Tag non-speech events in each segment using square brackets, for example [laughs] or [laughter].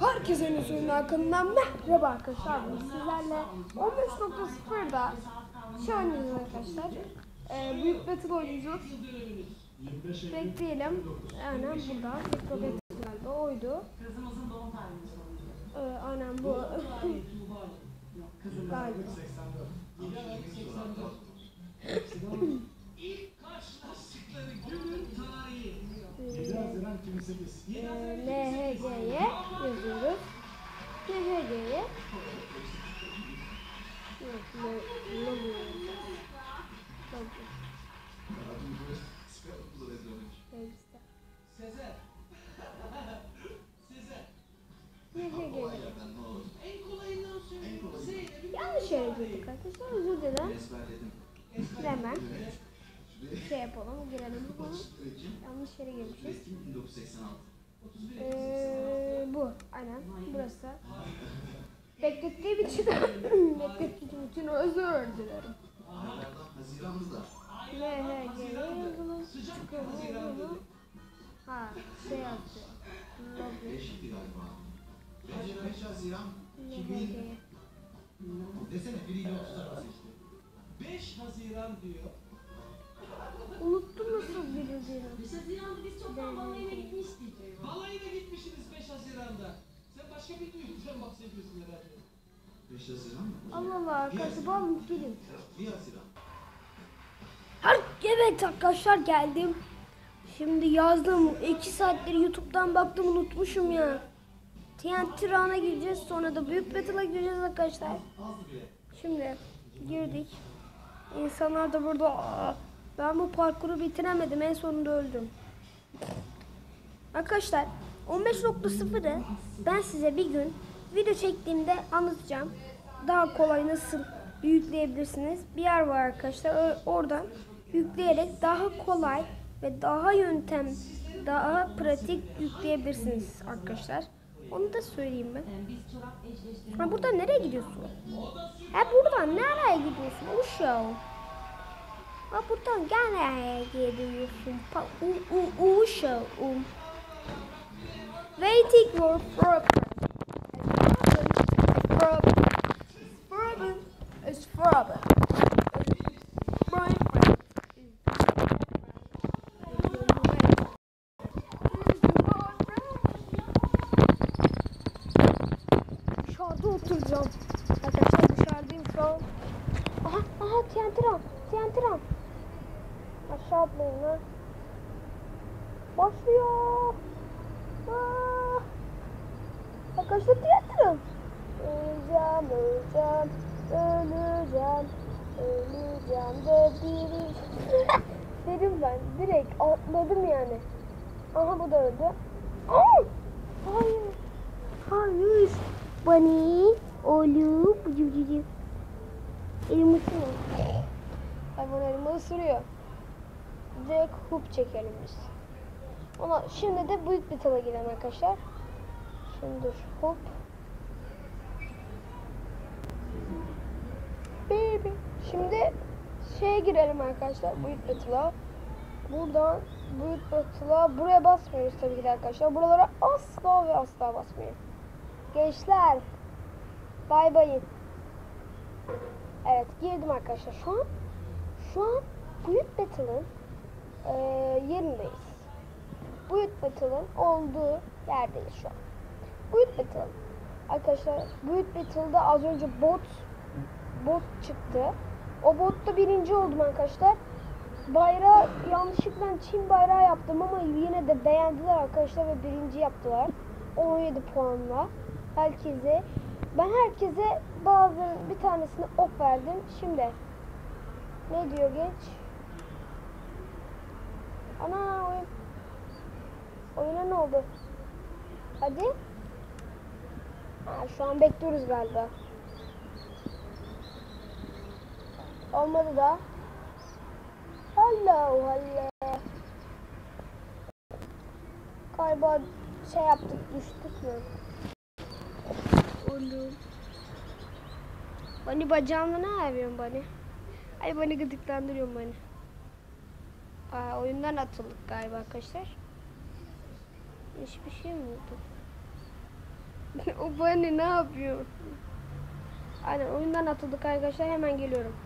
Herkese Nüzul'un hakkından merhaba arkadaşlar. Sizlerle 15.0'da şey oynayacağız arkadaşlar. Ee, büyük battle oynayacağız. Bekleyelim. Aynen burada. Mikro battle galiba oydu. Ee, aynen bu. [laughs] galiba. Girdik arkadaşlar. Dilerim. Hemen şey yapalım, girelim bunu. Yanlış yere girmişiz. Ee, bu, aynen. Burası. Beklettiğim için, [clears throat] beklettiğim için özür dilerim. LHG'ye yazalım. Çıkalım bunu. Ha, şey yazıyor. Lobby. LHG'ye. Desene biriyle otuz arası işte. 5 Haziran diyor. Unuttum nasıl bildiğini. Biz Haziran'da biz çoktan balayına gitmiştik. Balayına gitmişsiniz 5 Haziran'da. Sen başka bir duygudan bahsediyorsun herhalde. 5 Haziran mı? Allah Allah, kasaba mutluydum. 1 Haziran. Evet arkadaşlar geldim. Şimdi yazdım. 2 saattir YouTube'dan baktım unutmuşum ya. TNT Run'a gireceğiz sonra da Büyük Battle'a gireceğiz arkadaşlar. Şimdi girdik. İnsanlar da burada "Aa, ben bu parkuru bitiremedim en sonunda öldüm. Arkadaşlar 15.0'ı ben size bir gün video çektiğimde anlatacağım. Daha kolay nasıl yükleyebilirsiniz. Bir yer var arkadaşlar. Oradan yükleyerek daha kolay ve daha yöntem, daha pratik yükleyebilirsiniz arkadaşlar. Onu da söyleyeyim ben. Ha buradan nereye gidiyorsun? Ha buradan nereye gidiyorsun? Uşağım. Ha buradan nereye gidiyorsun? Pa u u uşağım. Waiting for problem. Dışarıda oturacağım. Arkadaşlar dışarıdayım şu an. Aha aha tiyantram. Tiyantram. Aşağı atlayın lan. Başlıyor. Aa. Arkadaşlar tiyantram. Öleceğim, öleceğim, öleceğim, öleceğim de biri. [laughs] Dedim ben direkt atladım yani. Aha bu da öldü. Hayır. Hayır. Bunny. Oğlum. Bıcı bıcı. Elimi ısırma. Hayvan elimi ısırıyor. Direkt hoop çekelim biz. Ama şimdi de büyük bir tala girelim arkadaşlar. Şimdi dur. Hop. Baby. Şimdi şeye girelim arkadaşlar. Büyük batıla. Buradan büyük batıla buraya basmıyoruz tabii ki de arkadaşlar. Buralara asla ve asla basmayın. Gençler. Bay bayın. Evet girdim arkadaşlar. Şu an şu an Büyük Battle'ın eee yerindeyiz. Büyük Battle'ın olduğu yerdeyiz şu an. Büyük Battle. Arkadaşlar Büyük Battle'da az önce bot bot çıktı. O botta birinci oldum arkadaşlar. Bayrağı yanlışlıkla Çin bayrağı yaptım ama yine de beğendiler arkadaşlar ve birinci yaptılar. 17 puanla. Herkese ben herkese bazı bir tanesini ok verdim. Şimdi ne diyor geç? Ana oyun. Oyuna ne oldu? Hadi. Ha, şu an bekliyoruz galiba. Olmadı da. Hello, hello. Galiba şey yaptık, düştük mü? Oğlum. Bani bacağımla ne yapıyorsun bani? Ay bani gıdıklandırıyorum bani. Aa, oyundan atıldık galiba arkadaşlar. Hiçbir şey mi oldu? [laughs] o Bunny ne yapıyor? Aynen oyundan atıldık arkadaşlar hemen geliyorum.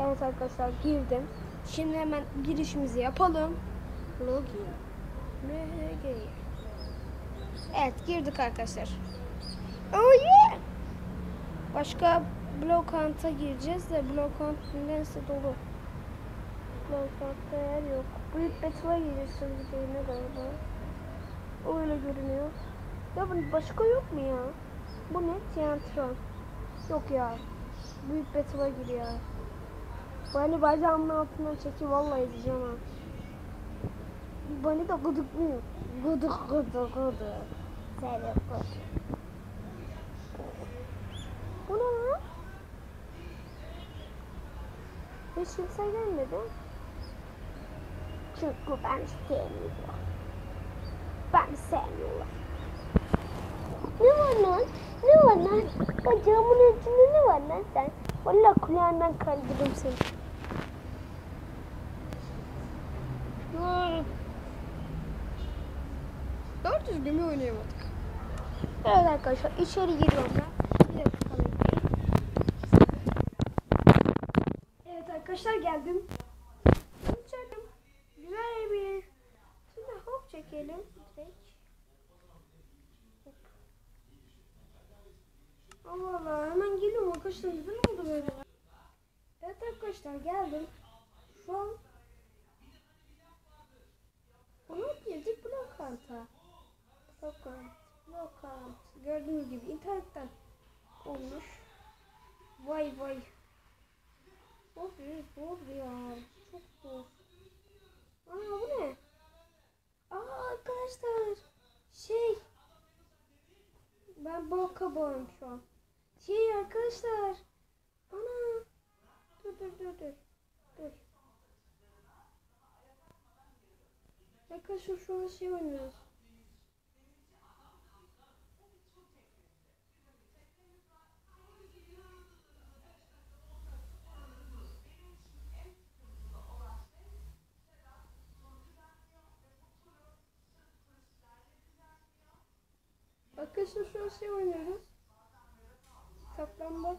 Evet arkadaşlar girdim. Şimdi hemen girişimizi yapalım. Login. MHG. Evet girdik arkadaşlar. Oh yeah! Başka blokanta gireceğiz de blokant nedense dolu. Blokantta yer yok. Büyük Battle'a gireceğiz tabii ki ne galiba. Öyle görünüyor. Ya bunun başka yok mu ya? Bu ne? Tiyatron. Yok ya. Büyük Battle'a giriyor. Bani bacağımın altından çeki vallahi izleyeceğim ha. Bani de gıdıklıyor. Gıdık gıdık gıdık. Seni gıdık. Bu ne lan? Hiç kimse gelmedi. Çünkü ben sevmiyorum. Ben sevmiyorum. Ne var lan? Ne var lan? Bacağımın içinde ne var lan sen? Valla kulağından kaldırırım seni. Dur. Bir oynayamadık. Evet arkadaşlar içeri giriyorum ben. Bir dakika. Evet arkadaşlar geldim. Uçadım. Güzel bir. Şimdi hop çekelim. Direkt. Allah Allah hemen geliyorum arkadaşlar. Neden oldu böyle? Evet arkadaşlar geldim. Şu an ona girdik blokanta. Blokant. Blokant. Gördüğünüz gibi internetten olmuş. Vay vay. Çok büyük zor ya. Çok zor. Aa bu ne? Aa arkadaşlar. Şey. Ben bal kabağım şu an. Şey arkadaşlar. Ana. Dur dur dur dur. Dur. Arkadaşlar şu an şey oynuyoruz. Arkadaşlar şu an şey oynuyoruz. Saklambaç.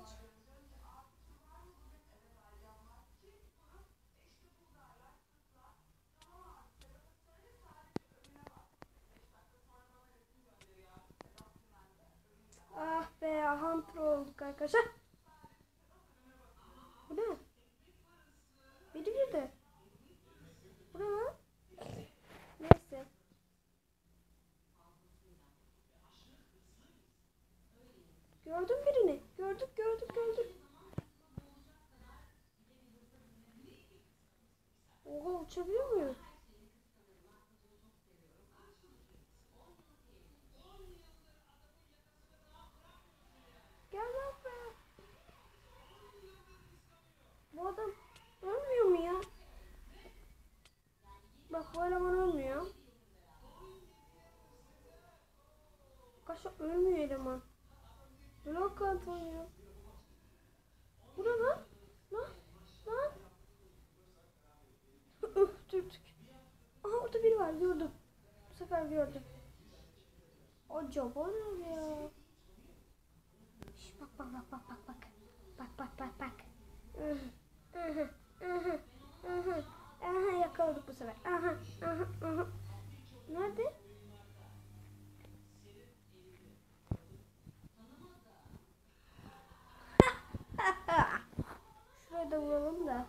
Ah be hunter olduk arkadaşlar. Bu ne? Biri girdi. Bu ne lan? Neyse. Gördüm birini. Gördük gördük gördük. Oha uçabiliyor muyum? Gel lan buraya. Bu adam ölmüyor mu ya? Bak bu eleman ölmüyor. Kaşa ölmüyor eleman. Blok oynuyor. Bu ne lan? Lan? Lan? [laughs] Öf dürttük. Aha orada biri var gördüm. Bu sefer gördüm. Acaba ne ya? Şş, bak bak bak bak bak bak. Bak bak bak bak. Aha, aha, aha, aha. Aha yakaladık bu sefer. Aha, aha, aha. Nerede? [laughs] Şuraya vuralım da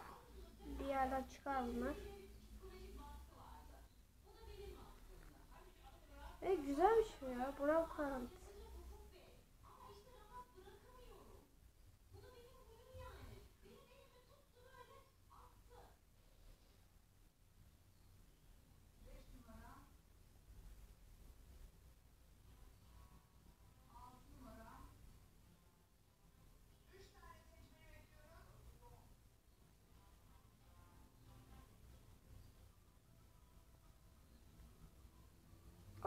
bir yerden çıkar bunlar. E güzel bir şey ya. Bravo Karant.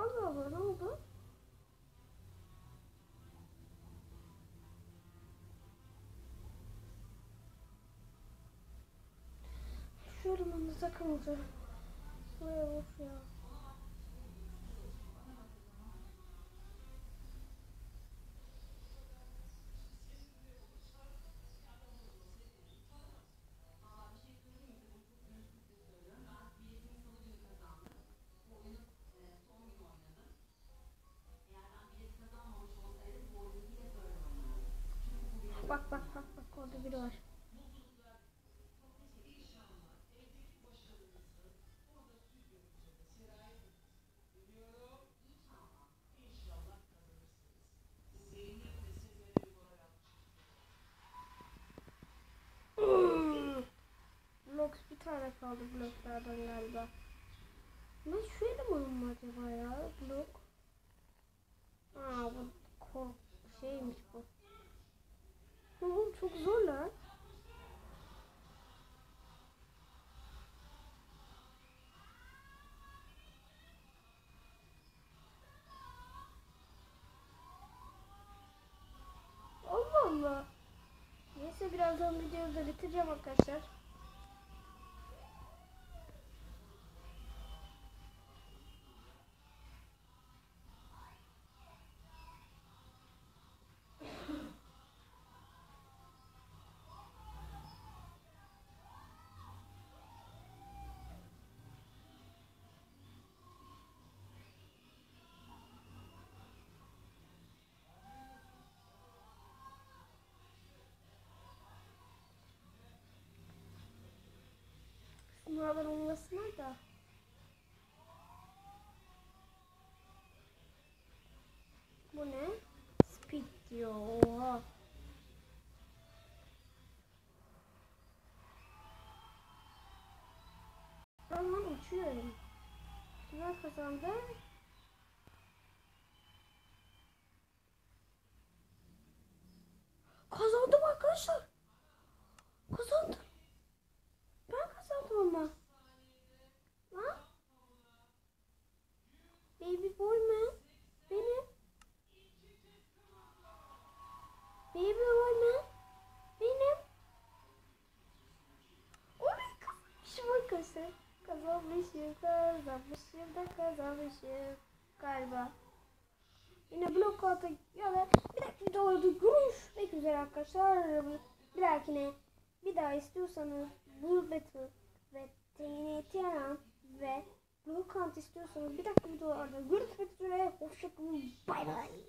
Allah Allah ne oldu? Takıldı. Buraya of ya. Kaldı bloklardan galiba. Ben şu elemanım mı acaba ya? Blok. Aa bu kork şeymiş bu. Oğlum çok zor lan. Allah Allah. Neyse birazdan videoyu da bitireceğim arkadaşlar. Sınavlar olmasına da. Bu ne? Speed diyor. Oha. Ben lan uçuyorum. Kimler kazandı? Kazandım arkadaşlar. Kazandım. Ben kazandım ama. Lan? Baby boy mu? Benim. Baby boy mu? Benim. Oley kazanmışım arkadaşlar. Kazanmışım, kazanmışım da kazanmışım. Galiba. Yine blok altı ya da bir dahaki videolarda görüşmek üzere arkadaşlar. Bir dahakine bir daha istiyorsanız Bull Battle ve TNT Aran ve Blue Count istiyorsanız bir dakika videolarda görüşmek üzere. Hoşçakalın. Bay bay.